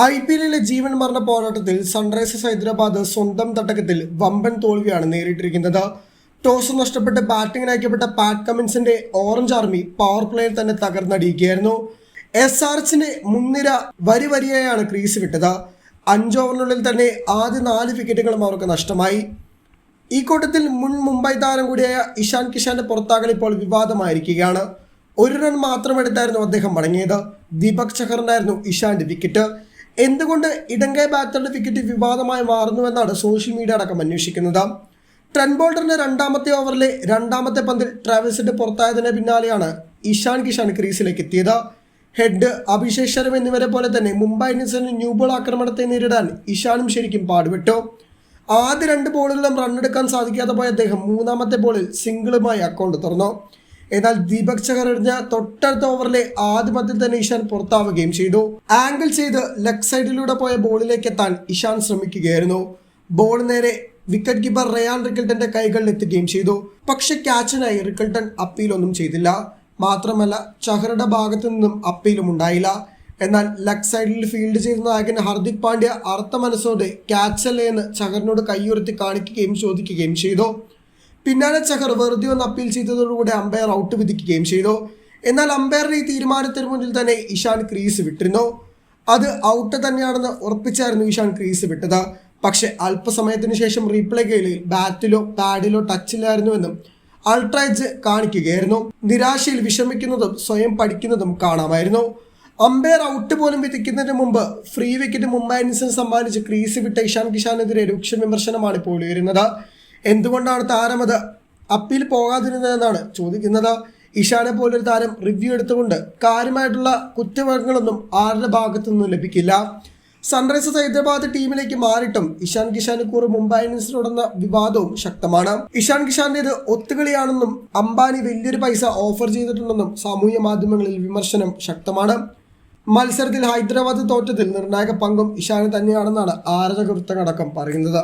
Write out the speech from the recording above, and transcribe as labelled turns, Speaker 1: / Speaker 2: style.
Speaker 1: I P എല്ലിലെ ജീവൻ മരണ പോരാട്ടത്തിൽ Sunrisers Hyderabad സ്വന്തം തട്ടകത്തിൽ വമ്പൻ തോൽവിയാണ് നേരിട്ടിരിക്കുന്നത്. ടോസ് നഷ്ടപ്പെട്ട് ബാറ്റിംഗിന് അയക്കപ്പെട്ട പാറ്റ് കമിൻസിന്റെ ഓറഞ്ച് ആർമി പവർ പ്ലേയിൽ തന്നെ തകർന്നടിയിക്കുകയായിരുന്നു. എസ് ആർ എച്ചിന്റെ മുൻനിര വരി വരിയായാണ് ക്രീസ് വിട്ടത്. അഞ്ച് ഓവറിനുള്ളിൽ തന്നെ ആദ്യ നാല് വിക്കറ്റുകളും അവർക്ക് നഷ്ടമായി. ഈ കൂട്ടത്തിൽ മുൻ മുംബൈ താരം കൂടിയായ ഇഷാൻ കിഷാന്റെ പുറത്താകൽ ഇപ്പോൾ വിവാദമായിരിക്കുകയാണ്. ഒരു റൺ മാത്രമെടുത്തായിരുന്നു അദ്ദേഹം മടങ്ങിയത്. ദീപക് ചഹറിനായിരുന്നു ഇഷാന്റെ വിക്കറ്റ്. എന്തുകൊണ്ട് ഇടങ്കൈ ബാറ്ററുടെ വിക്കറ്റ് വിവാദമായി മാറുന്നുവെന്നാണ് സോഷ്യൽ മീഡിയ അടക്കം അന്വേഷിക്കുന്നത്. ട്രെൻ ബോൾഡറിന്റെ രണ്ടാമത്തെ ഓവറിലെ രണ്ടാമത്തെ പന്തിൽ ട്രാവൽസിന്റെ പുറത്തായതിന് പിന്നാലെയാണ് ഇഷാൻ കിഷാൻ ക്രീസിലേക്ക് എത്തിയത്. ഹെഡ് അഭിഷേക് ശർമ്മ എന്നിവരെ പോലെ തന്നെ മുംബൈ ഇന്ത്യൻസിന് ന്യൂ ബോൾ ആക്രമണത്തെ നേരിടാൻ ഇഷാനും ശരിക്കും പാടുപെട്ടു. ആദ്യ രണ്ട് ബോളുകളും റണ്ണെടുക്കാൻ സാധിക്കാതെ പോയ അദ്ദേഹം മൂന്നാമത്തെ ബോളിൽ സിംഗിളുമായി അക്കൗണ്ട് തുറന്നു. എന്നാൽ ദീപക് ചഹർ എറിഞ്ഞ തൊട്ടടുത്ത ഓവറിലെ ആദ്യ പന്തിൽ തന്നെ ഇഷാൻ പുറത്താവുകയും ചെയ്തു. ആംഗിൾ ചെയ്ത് ലെഗ് സൈഡിലൂടെ പോയ ബോളിലേക്ക് എത്താൻ ഇഷാൻ ശ്രമിക്കുകയായിരുന്നു. ബോൾ നേരെ വിക്കറ്റ് കീപ്പർ റയാൻ റിക്കിൾട്ടന്റെ കൈകളിൽ എത്തുകയും ചെയ്തു. പക്ഷെ ക്യാച്ചിനായി റിക്കിൾട്ടൺ അപ്പീലൊന്നും ചെയ്തില്ല. മാത്രമല്ല ചഹറുടെ ഭാഗത്തു നിന്നും അപ്പീലും ഉണ്ടായില്ല. എന്നാൽ ലെഗ് സൈഡിൽ ഫീൽഡ് ചെയ്ത നായകൻ ഹർദിക് പാണ്ഡ്യ അർത്ഥ മനസ്സോടെ ക്യാച്ചല്ലേ എന്ന് ചഹറിനോട് കൈയുയർത്തി കാണിക്കുകയും ചോദിക്കുകയും ചെയ്തു. പിന്നാലെ ചഹർ വെറുതെ ഒന്ന് അപ്പീൽ ചെയ്തതോടുകൂടി അമ്പയർ ഔട്ട് വിധിക്കുകയും ചെയ്തു. എന്നാൽ അമ്പയറുടെ ഈ തീരുമാനത്തിന് മുന്നിൽ തന്നെ ഇഷാൻ ക്രീസ് വിട്ടിരുന്നു. അത് ഔട്ട് തന്നെയാണെന്ന് ഉറപ്പിച്ചായിരുന്നു ഇഷാൻ ക്രീസ് വിട്ടത്. പക്ഷേ അല്പസമയത്തിന് ശേഷം റീപ്ലേ കയ്യിൽ ബാറ്റിലോ പാഡിലോ ടച്ചില്ലായിരുന്നുവെന്നും അൾട്രാജ് കാണിക്കുകയായിരുന്നു. നിരാശയിൽ വിഷമിക്കുന്നതും സ്വയം പഠിക്കുന്നതും കാണാമായിരുന്നു. അമ്പയർ ഔട്ട് പോലും വിധിക്കുന്നതിന് മുമ്പ് ഫ്രീ വിക്കറ്റ് മുംബൈ ഇന്ത്യൻസിന് സമ്മാനിച്ച് ക്രീസ് വിട്ട ഇഷാൻ കിഷാനെതിരെ രൂക്ഷ വിമർശനമാണ് ഇപ്പോൾ ഉയരുന്നത്. എന്തുകൊണ്ടാണ് താരം അത് അപ്പീൽ പോകാതിരുന്നതെന്നാണ് ചോദിക്കുന്നത്. ഇഷാനെ പോലൊരു താരം റിവ്യൂ എടുത്തുകൊണ്ട് കാര്യമായിട്ടുള്ള കുറ്റവാളികളൊന്നും ആരുടെ ഭാഗത്തു നിന്നും ലഭിക്കില്ല. സൺറൈസേഴ്സ് ഹൈദരാബാദ് ടീമിലേക്ക് മാറിയിട്ടും ഇഷാൻ കിഷാന് കൂറ് മുംബൈ ഇന്ത്യൻസിനോടുന്ന വിവാദവും ശക്തമാണ്. ഇഷാൻ കിഷാന്റേത് ഒത്തുകളിയാണെന്നും അംബാനി വലിയൊരു പൈസ ഓഫർ ചെയ്തിട്ടുണ്ടെന്നും സാമൂഹ്യ മാധ്യമങ്ങളിൽ വിമർശനം ശക്തമാണ്. മത്സരത്തിൽ ഹൈദരാബാദ് തോറ്റത്തിൽ നിർണായക പങ്കും ഇഷാന് തന്നെയാണെന്നാണ് ആരാധകൃത്തങ്ങളടക്കം പറയുന്നത്.